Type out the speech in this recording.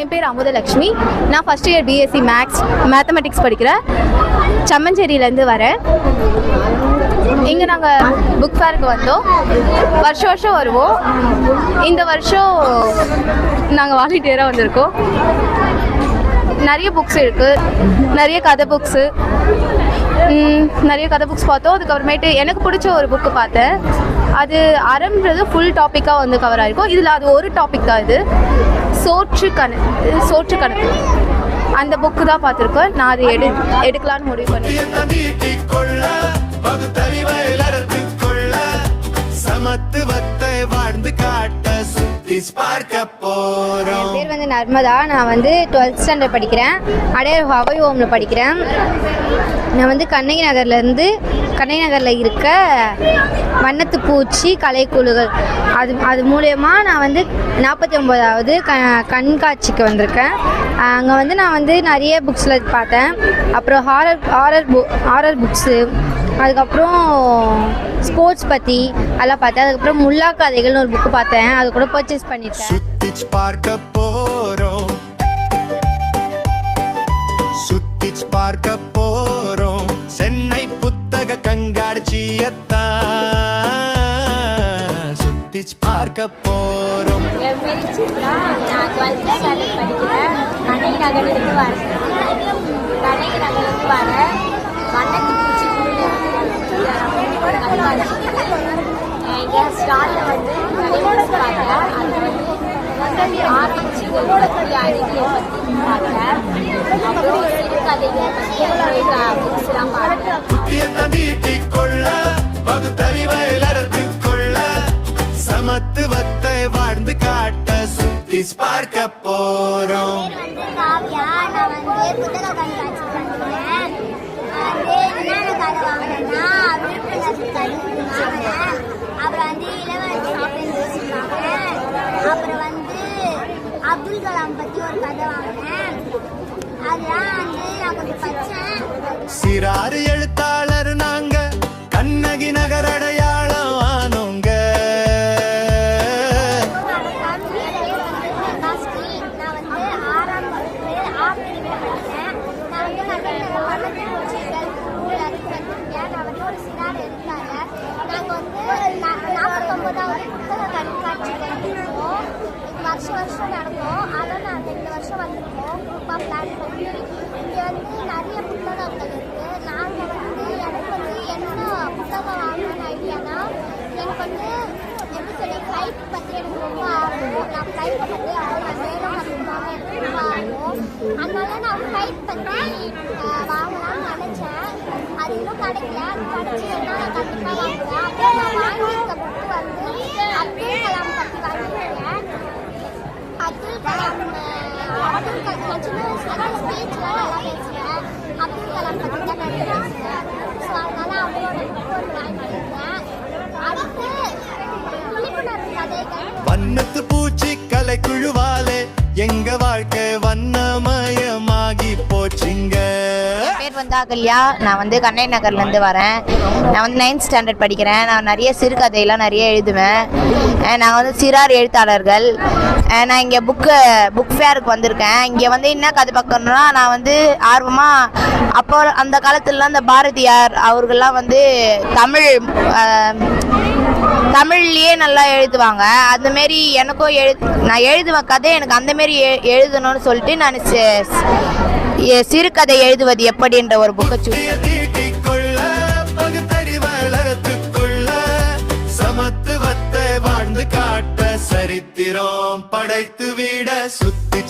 என் பேர் அமுதலக்ஷ்மி நான் first year BSc maths mathematics படிக்கிறேன். சம்மஞ்சேரியிலேருந்து வரேன். இங்கே நாங்கள் புக் ஃபேருக்கு வந்தோம். வருஷம் வருஷம் வருவோம். இந்த வருஷம் நாங்கள் வாலண்டியராக வந்திருக்கோம். நிறைய புக்ஸ் இருக்குது நிறைய கதை புக்ஸு நிறைய கதை புக்ஸ் பார்த்தோம். அதுக்கப்புறமேட்டு எனக்கு பிடிச்ச ஒரு புக்கு பார்த்தேன். அது அறம்ன்றது ஃபுல் டாப்பிக்காக வந்து கவர் ஆகிருக்கும் இதில் அது ஒரு டாபிக் தான் இது. சோற்று கணக்கு சோற்று கணக்கு அந்த புக்கு தான் பார்த்துருக்கேன். நான் அதை எடு எடுக்கலான்னு முடிவு பண்ணேன் சமத்துவத்தை வாழ்ந்து காட்ட சுத்தி பார்க்க போறோம் என் பேர் வந்து நர்மதா. நான் வந்து டுவெல்த் ஸ்டாண்டர்ட் படிக்கிறேன். அடையார் ஹவை ஹோமில் படிக்கிறேன். நான் வந்து கண்ணகி நகர்லேருந்து கண்ணகி நகரில் இருக்க வண்ணத்து பூச்சி கலைக்குழுகள். அது அது மூலயமா நான் வந்து நாற்பத்தி ஒம்போதாவது க கண்காட்சிக்கு வந்திருக்கேன். அங்கே வந்து நான் வந்து நிறைய புக்ஸில் பார்த்தேன். அப்புறம் ஹாரர் ஹாரர் பு ஹாரர் புக்ஸு அதுக்கப்புறம் ஸ்போர்ட்ஸ் பற்றி அதெல்லாம் பார்த்தேன். அதுக்கப்புறம் முல்லா கதைகள்னு ஒரு புக்கு பார்த்தேன். அது கூட பர்ச்சேஸ் பண்ணியிருக்கேன் சுத்திச் பார்க்க போறோம். சுத்திச் பார்க்க போறோம். சென்னை புத்தக கண்காட்சியத்தான். சுத்திச் பார்க்க சித்ரா நான் டுவெல்த்து படிக்கிறேன் நகர்லேருந்து வரேன் நகர்லேருந்து வரேன் பூச்சி ஸ்டாலில் வந்து பார்த்தேன் வந்து பற்றி பார்த்தேன் அப்புறம் சிறுகதைகள் பற்றி புக்ஸ்லாம் பார்த்தேன் சமத்துவத்தை வாழ்ந்து காட்ட சுத்தி பார்க்க போறோம். நான் வந்து புத்தக கண்காட்சி பண்ணுறேன் வந்து என்னென்ன கதை வாங்கினேன்னா விழுப்புணர்வு கல்வி வாங்கினேன் அப்புறம் வந்து இளவரசி ஷாப்பிங் வாங்கினேன் அப்புறம் வந்து அப்துல் கலாம் பத்தி ஒரு கதை வாங்கினேன். அதெல்லாம் வந்து நான் கொஞ்சம் படித்தேன் சிறாறு எழுத்தாளர் நாங்க வருஷம் வருஷம் நடக்கும். ஆனால் நாங்கள் இந்த வருஷம் வந்திருக்கோம். குரூப்பாக பிளான் பண்ணி இங்கே வந்து நிறைய புத்தகங்கள் இருக்குது நாங்கள் வந்து எனக்கு வந்து என்ன புத்தகம் வாங்கணும்னு ஐடியானா எனக்கு வந்து வண்ணமயமாகி போச்சுங்க. பேர் வந்து அகல்யா. நான் வந்து கண்ணை நகர்லேருந்து வரேன். நான் வந்து நைன்த் ஸ்டாண்டர்ட் படிக்கிறேன். நான் நிறைய சிறுகதையெல்லாம் நிறைய எழுதுவேன். நான் வந்து சிறார் எழுத்தாளர்கள். நான் இங்கே புக்கு புக் ஃபேருக்கு வந்திருக்கேன். இங்கே வந்து என்ன கதை பார்க்கணுன்னா நான் வந்து ஆர்வமாக அப்போ அந்த காலத்துலலாம் இந்த பாரதியார் அவர்கள்லாம் வந்து தமிழ் தமிழ்லயே நல்லா எழுதுவாங்க. அந்த மாரி எனக்கும் எழு நான் எழுதுவேன் கதை எனக்கு அந்த மாரி எ- எழுதணும்னு சொல்லிட்டு நான் சிறுகதை எழுதுவது எப்படின்ற ஒரு புக்கை சூஸ் சமத்துவத்தை வாழ்ந்து காட்ட சரித்திரம் படைத்து விட சுத்தி